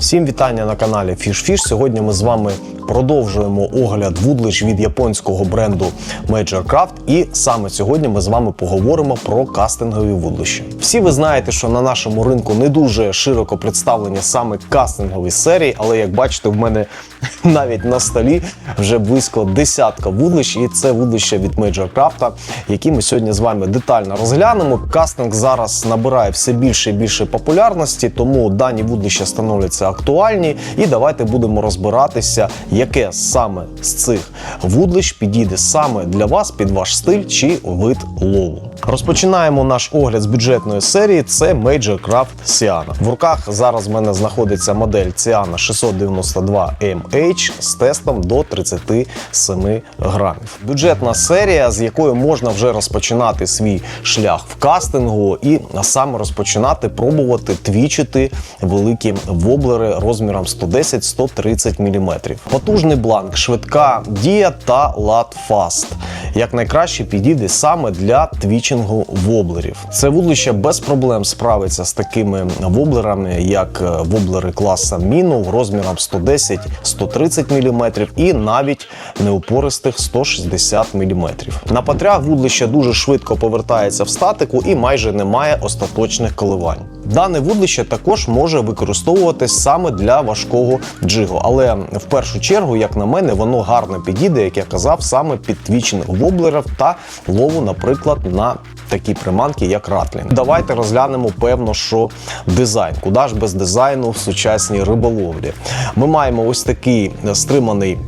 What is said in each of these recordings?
Всім вітання на каналі FishFish. Сьогодні ми з вами продовжуємо огляд вудлищ від японського бренду Major Craft. І саме сьогодні ми з вами поговоримо про кастингові вудлища. Всі ви знаєте, що на нашому ринку не дуже широко представлені саме кастингові серії, але як бачите, в мене навіть на столі вже близько десятка вудлищ, і це вудлища від Major Craft, які ми сьогодні з вами детально розглянемо. Кастинг зараз набирає все більше і більше популярності, тому дані вудлища становляться актуальні. І давайте будемо розбиратися, яке саме з цих вудлищ підійде саме для вас під ваш стиль чи вид лову. Розпочинаємо наш огляд з бюджетної серії. Це Major Craft Siana. В руках зараз в мене знаходиться модель Siana 692 MH з тестом до 37 грамів. Бюджетна серія, з якою можна вже розпочинати свій шлях в кастингу, і саме розпочинати пробувати твічити великі воблери розміром 110-130 мм. Потужний бланк, швидка дія та лад фаст. Як найкраще підійде саме для твічингу воблерів. Це вудлище без проблем справиться з такими воблерами, як е, воблери класа Міну розміром 110-130 мм і навіть неупористих 160 мм. На патрях вудлище дуже швидко повертається в статику і майже немає остаточних коливань. Дане вудлище також може використовуватись саме для важкого джигу, але в першу чергу, як на мене, воно гарно підійде, як я казав, саме під твічних воблерів та лову, наприклад, на такі приманки, як ратлінг. Давайте розглянемо певно, що дизайн. Куди ж без дизайну в сучасній риболовлі? Ми маємо ось такий стриманий.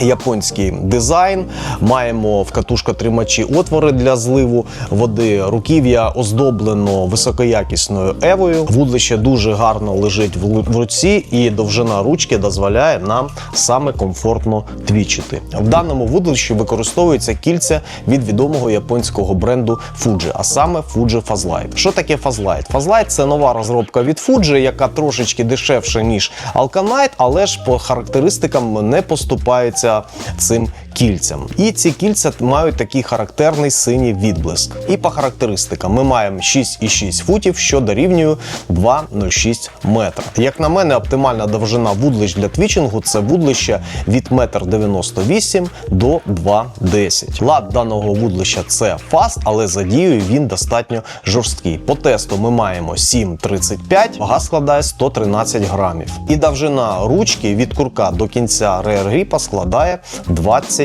Японський дизайн, маємо в катушкотримачі отвори для зливу води. Руків'я оздоблено високоякісною евою. Вудлище дуже гарно лежить в руці, і довжина ручки дозволяє нам саме комфортно твічити. В даному вудлищі використовується кільця від відомого японського бренду Fuji, а саме Fuji Fazlight. Що таке Fazlight? Fazlight – це нова розробка від Fuji, яка трошечки дешевша ніж Alkanite, але ж по характеристикам не поступається цим кільцям. І ці кільця мають такий характерний синій відблиск. І по характеристикам ми маємо 6,6 футів, що дорівнює 2,06 метра. Як на мене, оптимальна довжина вудлищ для твічингу це вудлище від 1,98 м до 2,10 Лад даного вудлища це фаст, але за дією він достатньо жорсткий. По тесту ми маємо 7,35, вага складає 113 грамів. І довжина ручки від курка до кінця реергріпа складає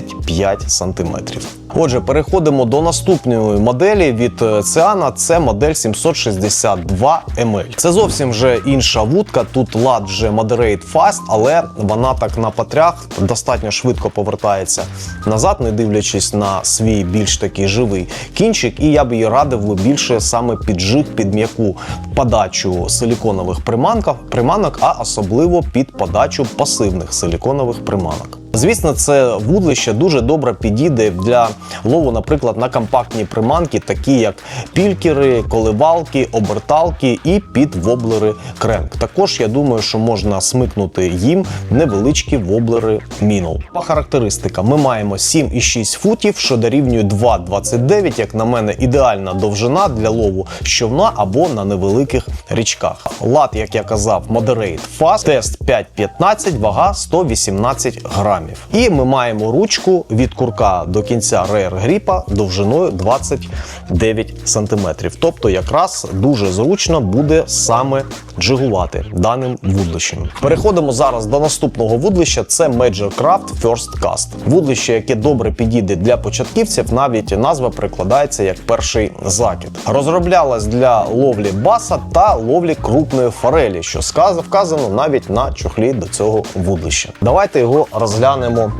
25 сантиметрів. Отже, переходимо до наступної моделі від е, Циана. Це модель 762 ML. Це зовсім вже інша вудка. Тут лад вже Moderate Fast, але вона так на потрях достатньо швидко повертається назад, не дивлячись на свій більш такий живий кінчик. І я б її радив би більше саме під жиг, під м'яку подачу силіконових приманків, приманок, а особливо під подачу пасивних силіконових приманок. Звісно, це вудлище дуже добре підійде для лову, наприклад, на компактні приманки, такі як пількери, коливалки, оберталки і під воблери кренк. Також я думаю, що можна смикнути їм невеличкі воблери мінул. По характеристикам ми маємо 7,6 футів, що дорівнює 2,29, як на мене, ідеальна довжина для лову з човна або на невеликих річках. Лад, як я казав, Moderate Fast, тест 5,15, вага 118 грамів. І ми маємо ручку від курка до кінця реєр гріпа довжиною 29 см. Тобто, якраз дуже зручно буде саме джигувати даним вудлищем. Переходимо зараз до наступного вудлища. Це Major Craft First Cast. Вудлище, яке добре підійде для початківців, навіть назва перекладається як перший закид. Розроблялась для ловлі баса та ловлі крупної форелі, що вказано навіть на чохлі до цього вудлища. Давайте його розглянемо розглянемо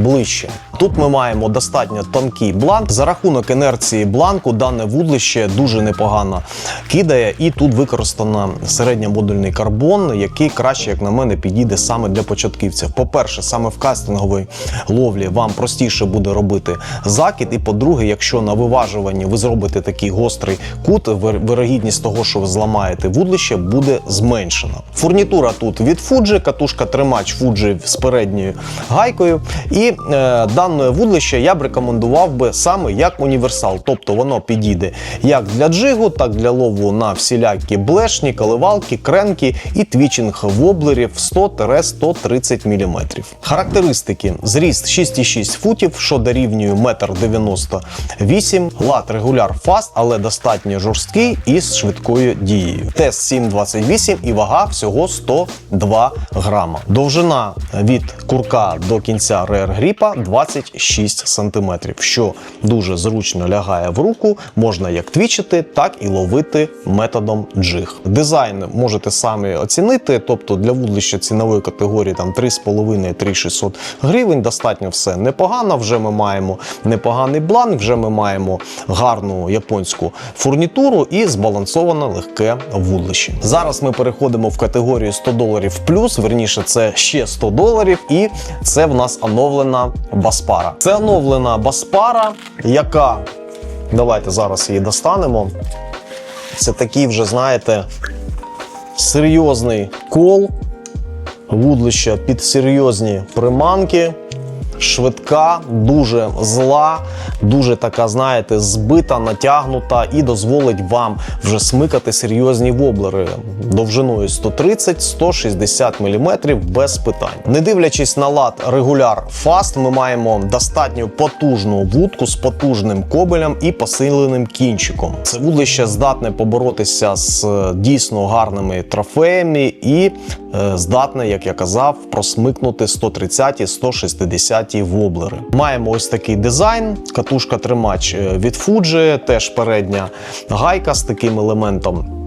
ближче. Тут ми маємо достатньо тонкий бланк. За рахунок інерції бланку дане вудлище дуже непогано кидає, і тут використано середньомодульний карбон, який краще, як на мене, підійде саме для початківців. По-перше, саме в кастинговій ловлі вам простіше буде робити закид. І по-друге, якщо на виважуванні ви зробите такий гострий кут, вирогідність того, що ви зламаєте вудлище, буде зменшена. Фурнітура тут від Fuji, катушка тримач Fuji з передньою гайкою. І І е, дане вудлище я б рекомендував би саме як універсал, тобто воно підійде як для джигу, так для лову на всілякі блешні, коливалки, кренки і твічинг воблерів 100-130 мм. Характеристики: зріст 6,6 футів, що дорівнює 1,98 м, лад регуляр фаст, але достатньо жорсткий і з швидкою дією. Тест 7,28 і вага всього 102 грама. Довжина від курка до кінця реер гріпа 26 см, що дуже зручно лягає в руку, можна як твічити, так і ловити методом джиг. Дизайн можете самі оцінити, тобто для вудлища цінової категорії там 3,5-3600 гривень. Достатньо все непогано. Вже ми маємо непоганий бланк, вже ми маємо гарну японську фурнітуру і збалансоване легке вудлище. Зараз ми переходимо в категорію 100 доларів плюс, верніше, це ще 100 доларів, і це в нас оновлена Баспара. Це оновлена Баспара, яка давайте зараз її достанемо. Це такий вже, знаєте, серйозний кол, вудлище під серйозні приманки. Швидка, дуже зла, дуже така, знаєте, збита, натягнута і дозволить вам вже смикати серйозні воблери довжиною 130-160 мм без питань. Не дивлячись на лад регуляр фаст, ми маємо достатньо потужну вудку з потужним кобелем і посиленим кінчиком. Це вудлище здатне поборотися з е, дійсно гарними трофеями і е, здатне, як я казав, просмикнути 130-160 воблери. Маємо ось такий дизайн, катушка тримач е, від Fuji, теж передня гайка з таким елементом.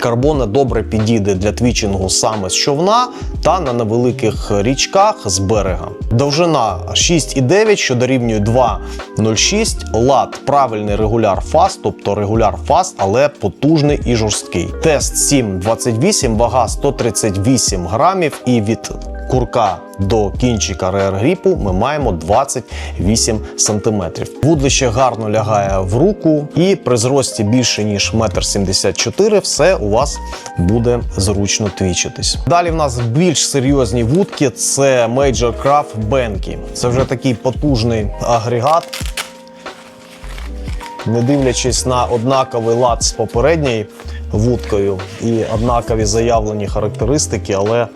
Карбона добре підійде для твічингу саме з човна та на невеликих річках з берега. Довжина 6,9, що дорівнює 2,06. Лад правильний регуляр фаст, тобто регуляр фаст, але потужний і жорсткий. Тест 7,28, вага 138 грамів і від курка до кінчика реер-гріпу ми маємо 28 см. Вудлище гарно лягає в руку, і при зрості більше ніж 1,74 м все у вас буде зручно твічитись. Далі в нас більш серйозні вудки це Major Craft Benki. Це вже такий потужний агрегат. Не дивлячись на однаковий лад з попередньою вудкою і однакові заявлені характеристики, але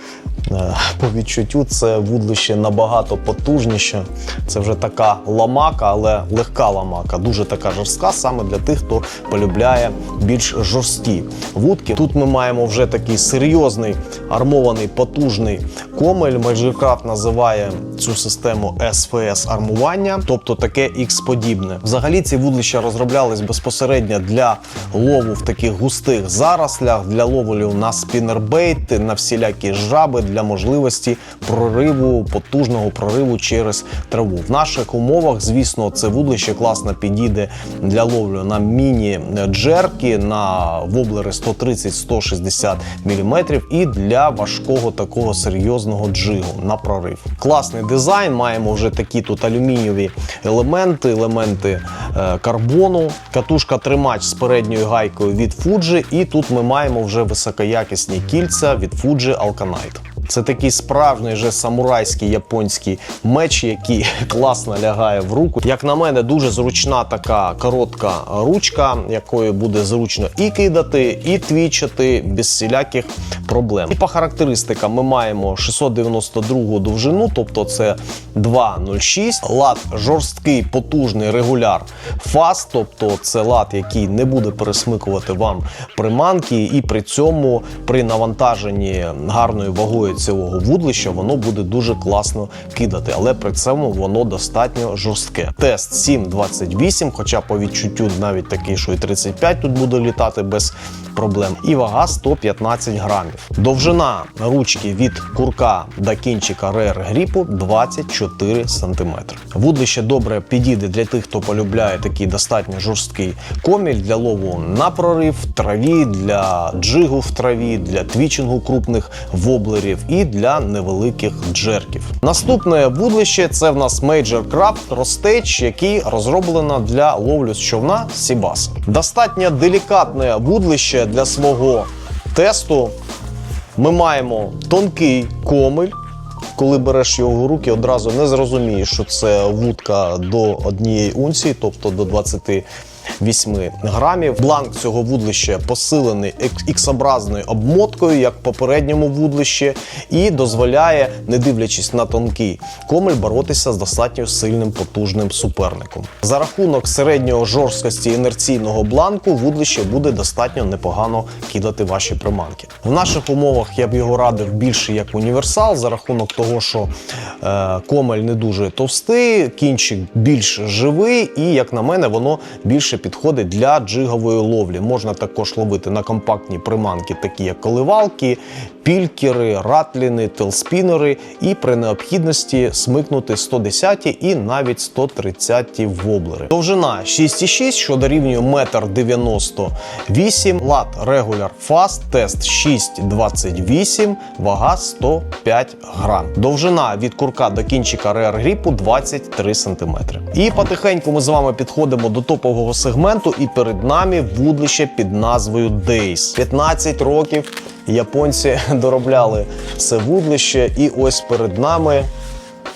е, по відчуттю це вудлище набагато потужніше. Це вже така ламака, але легка ламака, дуже така жорстка, саме для тих, хто полюбляє більш жорсткі вудки. Тут ми маємо вже такий серйозний армований потужний комель. Майджеркрафт називає цю систему SFS армування, тобто таке X-подібне. Взагалі ці вудлища розроблялись безпосередньо для лову в таких густих зарослях, для ловлю на спінербейти, на всілякі жаби, для можливості прориву, потужного прориву через траву. В наших умовах, звісно, це вудлище класно підійде для ловлю на міні-джерки, на воблери 130-160 мм і для важкого такого серйозного джигу на прорив. Класний дизайн, маємо вже такі тут алюмінієві елементи, елементи е, карбону, катушка тримач з передньою гайкою від Fuji, і тут ми маємо вже високоякісні кільця від Fuji Alkanite. Це такий справжній же самурайський японський меч, який класно лягає в руку. Як на мене, дуже зручна така коротка ручка, якою буде зручно і кидати, і твічити без всіляких проблем. І по характеристикам ми маємо 692 довжину, тобто це 2,06. Лад жорсткий, потужний регуляр фаст, тобто це лад, який не буде пересмикувати вам приманки, і при цьому при навантаженні гарною вагою цього вудлища воно буде дуже класно кидати, але при цьому воно достатньо жорстке. Тест 7,28, хоча по відчуттю навіть такий, що і 35 тут буде літати без проблем. І вага 115 грамів. Довжина ручки від курка до кінчика реер гріпу 24 см. Вудлище добре підійде для тих, хто полюбляє такий достатньо жорсткий коміль для лову на прорив в траві, для джигу в траві, для твічингу крупних воблерів і для невеликих джерків. Наступне вудлище це в нас Major Craft Rostage, який розроблено для ловлю з човна Сібас. Достатньо делікатне вудлище для свого тесту. Ми маємо тонкий комель, коли береш його в руки, одразу не зрозумієш, що це вудка до однієї унції, тобто до 28 грамів. Бланк цього вудлища посилений іксобразною обмоткою, як в попередньому вудлищі, і дозволяє, не дивлячись на тонкий комель, боротися з достатньо сильним потужним суперником. За рахунок середнього жорсткості інерційного бланку вудлище буде достатньо непогано кидати ваші приманки. В наших умовах я б його радив більше як універсал, за рахунок того, що е, комель не дуже товстий, кінчик більш живий, і, як на мене, воно більше підходить для джигової ловлі. Можна також ловити на компактні приманки, такі як коливалки, пількери, ратліни, телспінери, і при необхідності смикнути 110 і навіть 130 воблери. Довжина 6,6, що дорівнює 1,98 м, лад регуляр фаст, тест 6,28, вага 105 грам. Довжина від курка до кінчика реар гріпу 23 см. І потихеньку ми з вами підходимо до топового сегменту, і перед нами вудлище під назвою Days. 15 років японці доробляли це вудлище, і ось перед нами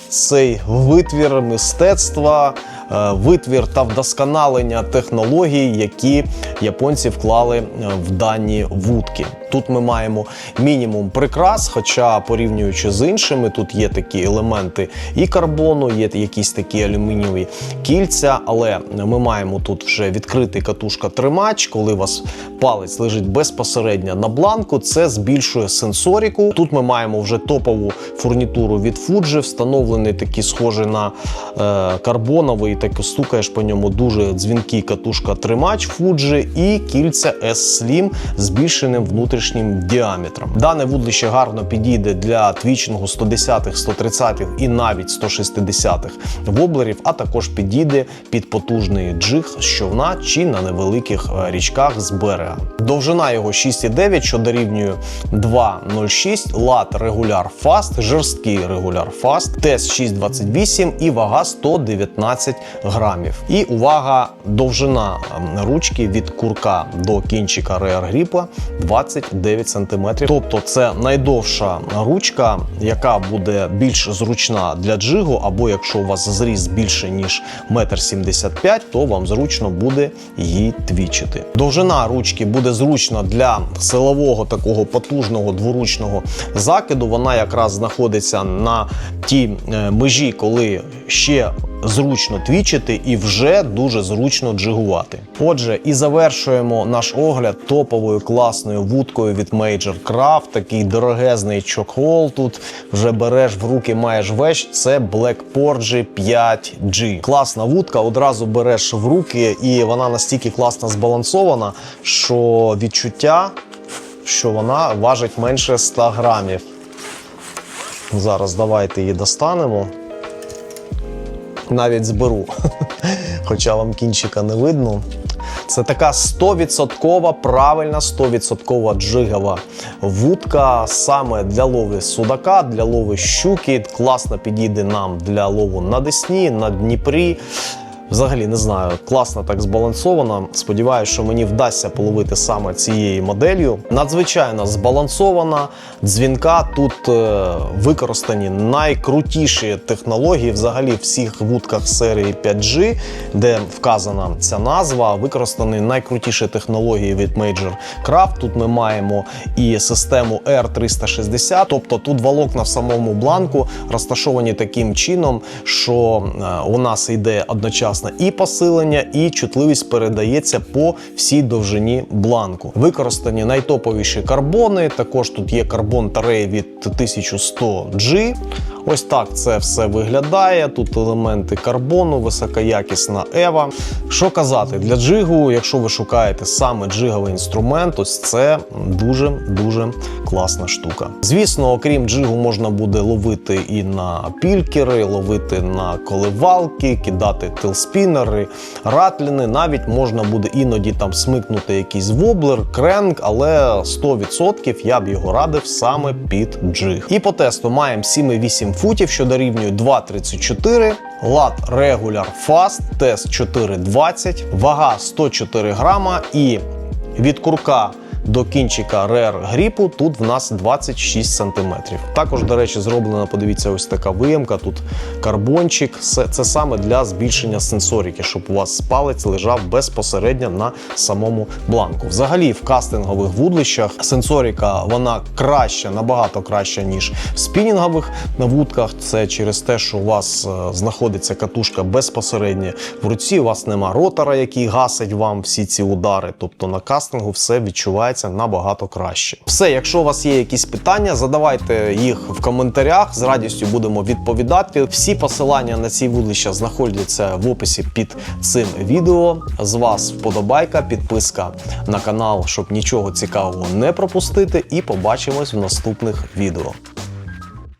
цей витвір мистецтва, е, витвір та вдосконалення технологій, які японці вклали е, в дані вудки. Тут ми маємо мінімум прикрас, хоча порівнюючи з іншими, тут є такі елементи і карбону, є якісь такі алюмінієві кільця, але ми маємо тут вже відкритий катушка-тримач, коли у вас палець лежить безпосередньо на бланку, це збільшує сенсоріку. Тут ми маємо вже топову фурнітуру від Fuji, встановлений такий схожий на е, карбоновий, так стукаєш по ньому дуже дзвінкий катушка-тримач Fuji і кільця S-Slim з збільшеним внутрішнім діаметром. Дане вудлище гарно підійде для твічингу 110-х, 130-х і навіть 160-х воблерів, а також підійде під потужний джиг з човна чи на невеликих е, річках з берега. Довжина його 6,9, що дорівнює 2,06, лад регуляр фаст, жорсткий регуляр фаст, тест 6,28 і вага 119 грамів. І увага, довжина ем, ручки від курка до кінчика реар гріпа 29 см. Тобто це найдовша ручка, яка буде більш зручна для джигу, або якщо у вас зріст більше ніж 1,75 м, то вам зручно буде її твічити. Довжина ручки буде зручна для силового такого потужного дворучного закиду. Вона якраз знаходиться на тій е, межі, коли ще зручно твічити і вже дуже зручно джигувати. Отже, і завершуємо наш огляд топовою класною вудкою від Major Craft. Такий дорогезний чокхол. Тут вже береш в руки, маєш вещь. Це Black Porgy 5G. Класна вудка, одразу береш в руки, і вона настільки класно збалансована, що відчуття, що вона важить менше 100 грамів. Зараз давайте її достанемо. Навіть зберу, хоча вам кінчика не видно. Це така 100% правильна 100% джигова вудка саме для лови судака, для лови щуки. Класно підійде нам для лову на Десні, на Дніпрі. Взагалі не знаю, класно так збалансована. Сподіваюся, що мені вдасться половити саме цією моделлю. Надзвичайно збалансована дзвінка. Тут е, використані найкрутіші технології взагалі всіх вудках серії 5G, де вказана ця назва. Використані найкрутіші технології від Major Craft. Тут ми маємо і систему R360, тобто тут волокна в самому бланку розташовані таким чином, що е, у нас йде одночасно і посилення, і чутливість передається по всій довжині бланку. Використані найтоповіші карбони. Також тут є карбон тарей від 1100G. Ось так це все виглядає. Тут елементи карбону, високоякісна ева. Що казати, для джигу, якщо ви шукаєте саме джиговий інструмент, ось це дуже-дуже класна штука. Звісно, окрім джигу, можна буде ловити і на пількери, ловити на коливалки, кидати телспінери, ратліни. Навіть можна буде іноді там смикнути якийсь воблер, кренк, але 100% я б його радив саме під джиг. І по тесту маємо 7,8 футів, що дорівнює 2,34. Лад Regular Fast, Test 4,20, вага 104 грама і від курка до кінчика рер гріпу тут в нас 26 см. Також, до речі, зроблена, подивіться, ось така виємка. Тут карбончик. Це, саме для збільшення сенсорики, щоб у вас палець лежав безпосередньо на самому бланку. Взагалі, в кастингових вудлищах сенсорика вона краща, набагато краща, ніж в спінінгових вудках. Це через те, що у вас е, знаходиться катушка безпосередньо в руці. У вас нема ротора, який гасить вам всі ці удари. Тобто на кастингу все відчувається набагато краще. Все, якщо у вас є якісь питання, задавайте їх в коментарях. З радістю будемо відповідати. Всі посилання на ці вудлища знаходяться в описі під цим відео. З вас вподобайка, підписка на канал, щоб нічого цікавого не пропустити. І побачимось в наступних відео.